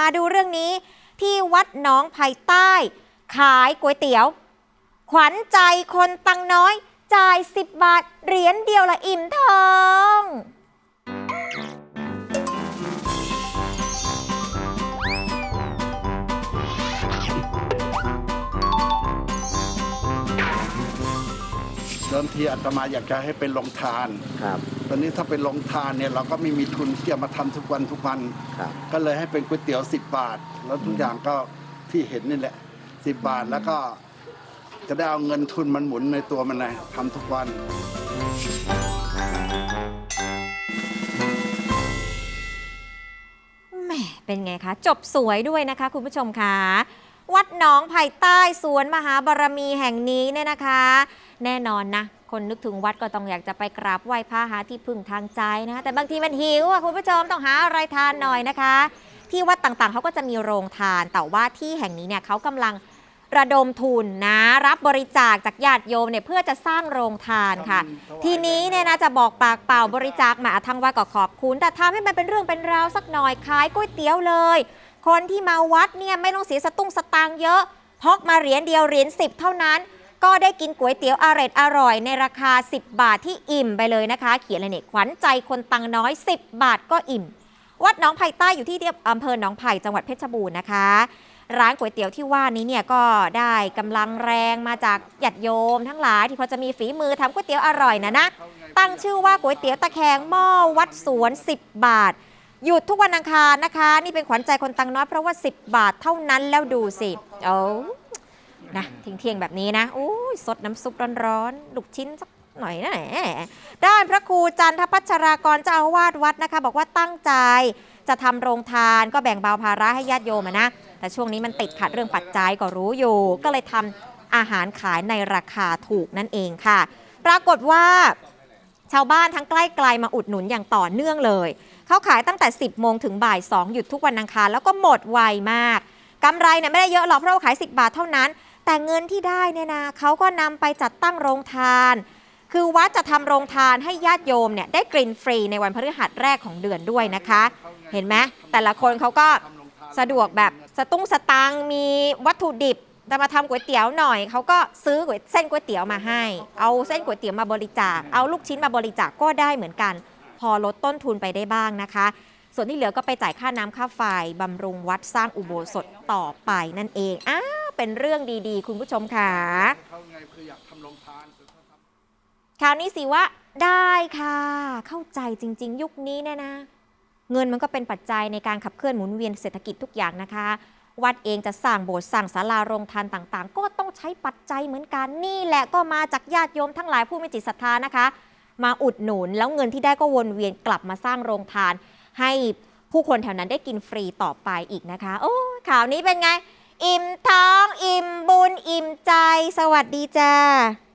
มาดูเรื่องนี้ที่วัดหนองไผ่ใต้ ขายก๋วยเตี๋ยว ขวัญใจคนตังน้อย จ่าย 10 บาท เหรียญเดียวละอิ่มทองเดิมทีอาตมาอยากจะให้เป็นโรงทานครับ ตอนนี้ถ้าเป็นโรงทานเนี่ยเราก็ไม่มีทุนที่จะมาทำทุกวันทุกวัน ครับก็เลยให้เป็นก๋วยเตี๋ยว10บาท แล้วทุกอย่างก็ที่เห็นนี่แหละ10บาทแล้วก็จะได้เอาเงินทุนมันหมุนในตัวมันเลยทำทุกวัน แหมเป็นไงคะ จบสวยด้วยนะคะ คุณผู้ชมคะ วัดหนองไผ่ใต้สวนมหาบารมีแห่งนี้เนี่ยนะคะ แน่นอนนะ คนนึกถึงวัดก็ต้องอยากจะไปกราบไหว้พระหาที่พึ่งทางใจนะคะแต่บางทีมันหิวอะคุณผู้ชมต้องหาอะไรทานหน่อยนะคะ ที่วัดต่างๆเขาก็จะมีโรงทาน แต่ว่าที่แห่งนี้เนี่ยเขากำลังระดมทุนนะรับบริจาคจากญาติโยมเนี่ยเพื่อจะสร้างโรงทานค่ะ ทีนี้เนี่ยนะจะบอกปากเปล่าบริจาคมาทางวัดก็ขอบคุณ แต่ทำให้มันเป็นเรื่องเป็นราวสักหน่อยขายก๋วยเตี๋ยวเลย คนที่มาวัดเนี่ยไม่ต้องเสียสตุ้งสตางค์เยอะพกมาเหรียญเดียวเหรียญสิบเท่านั้น ก็ได้กินก๋วยเตี๋ยวอร่อยอร่อย ในราคา 10 บาทที่อิ่มไปเลยนะคะ เขียนเลยเนี่ยขวัญใจคนตังน้อย 10 บาทก็อิ่ม วัดหนองไผ่ใต้อยู่ที่อำเภอหนองไผ่จังหวัดเพชรบูรณ์นะคะ ร้านก๋วยเตี๋ยวที่ว่านี้เนี่ยก็ได้กำลังแรงมาจากหยัดโยม ทั้งหลายที่พอจะมีฝีมือทำก๋วยเตี๋ยวอร่อยนะนะตั้งชื่อว่าก๋วยเตี๋ยวตะแคงหม้อวัดสวน 10 บาท หยุดทุกวันอังคารนะคะ นี่เป็นขวัญใจคนตังน้อยเพราะว่า 10 บาทเท่านั้นแล้วดูสิโอ้นะเที่ยงแบบนี้นะโอ้ยสดน้ำซุปร้อนๆลูกชิ้นสักหน่อยนะด้านพระครูจันทพัชรากรเจ้าอาวาสวัดนะคะ บอกว่าตั้งใจจะทำโรงทานก็แบ่งเบาภาระให้ญาติโยมนะ แต่ช่วงนี้มันติดขัดเรื่องปัจจัยก็รู้อยู่ ก็เลยทำอาหารขายในราคาถูกนั่นเองค่ะ ปรากฏว่าชาวบ้านทั้งใกล้ไกลมาอุดหนุนอย่างต่อเนื่องเลย เขาขายตั้งแต่ 10 โมงถึงบ่าย 2 หยุดทุกวันอังคาร แล้วก็หมดไวมากกำไรเนี่ยไม่ได้เยอะหรอกเพราะว่าขาย 10 บาทเท่านั้น แต่เงินที่ได้เนี่ยนะเขาก็นำไปจัดตั้งโรงทาน คือวัดจะทำโรงทานให้ญาติโยมเนี่ยได้กลิ่นฟรีในวันพฤหัสแรกของเดือนด้วยนะคะ เห็นไหมแต่ละคนเขาก็สะดวกแบบสตุ้งสตังมีวัตถุดิบจะมาทำก๋วยเตี๋ยวหน่อยเขาก็ซื้อเส้นก๋วยเตี๋ยวมาให้ เอาเส้นก๋วยเตี๋ยวมาบริจาค เอาลูกชิ้นมาบริจาคก็ได้เหมือนกัน พอลดต้นทุนไปได้บ้างนะคะ ส่วนที่เหลือก็ไปจ่ายค่าน้ำค่าไฟบำรุงวัดสร้างอุโบสถต่อไปนั่นเองอ้าเป็นเรื่องดีๆ คุณผู้ชมค่ะเขาไงคืออยากทำรงทานคราวนี้สิว่าได้ค่ะ เข้าใจจริง ๆ ยุคนี้เนี่ยนะ เงินมันก็เป็นปัจจัยในการขับเคลื่อนหมุนเวียนเศรษฐกิจทุกอย่างนะคะ วัดเองจะสร้างโบสถ์สร้างศาลาโรงทานต่างๆ ก็ต้องใช้ปัจจัยเหมือนกันนี่แหละก็มาจากญาติโยมทั้งหลายผู้มีจิตศรัทธานะคะ มาอุดหนุน แล้วเงินที่ได้ก็วนเวียนกลับมาสร้างโรงทาน ให้ผู้คนแถวนั้นได้กินฟรีต่อไปอีกนะคะ โอ้ข่าวนี้เป็นไง อิ่มท้อง อิ่มบุญ อิ่มใจ สวัสดีจ้า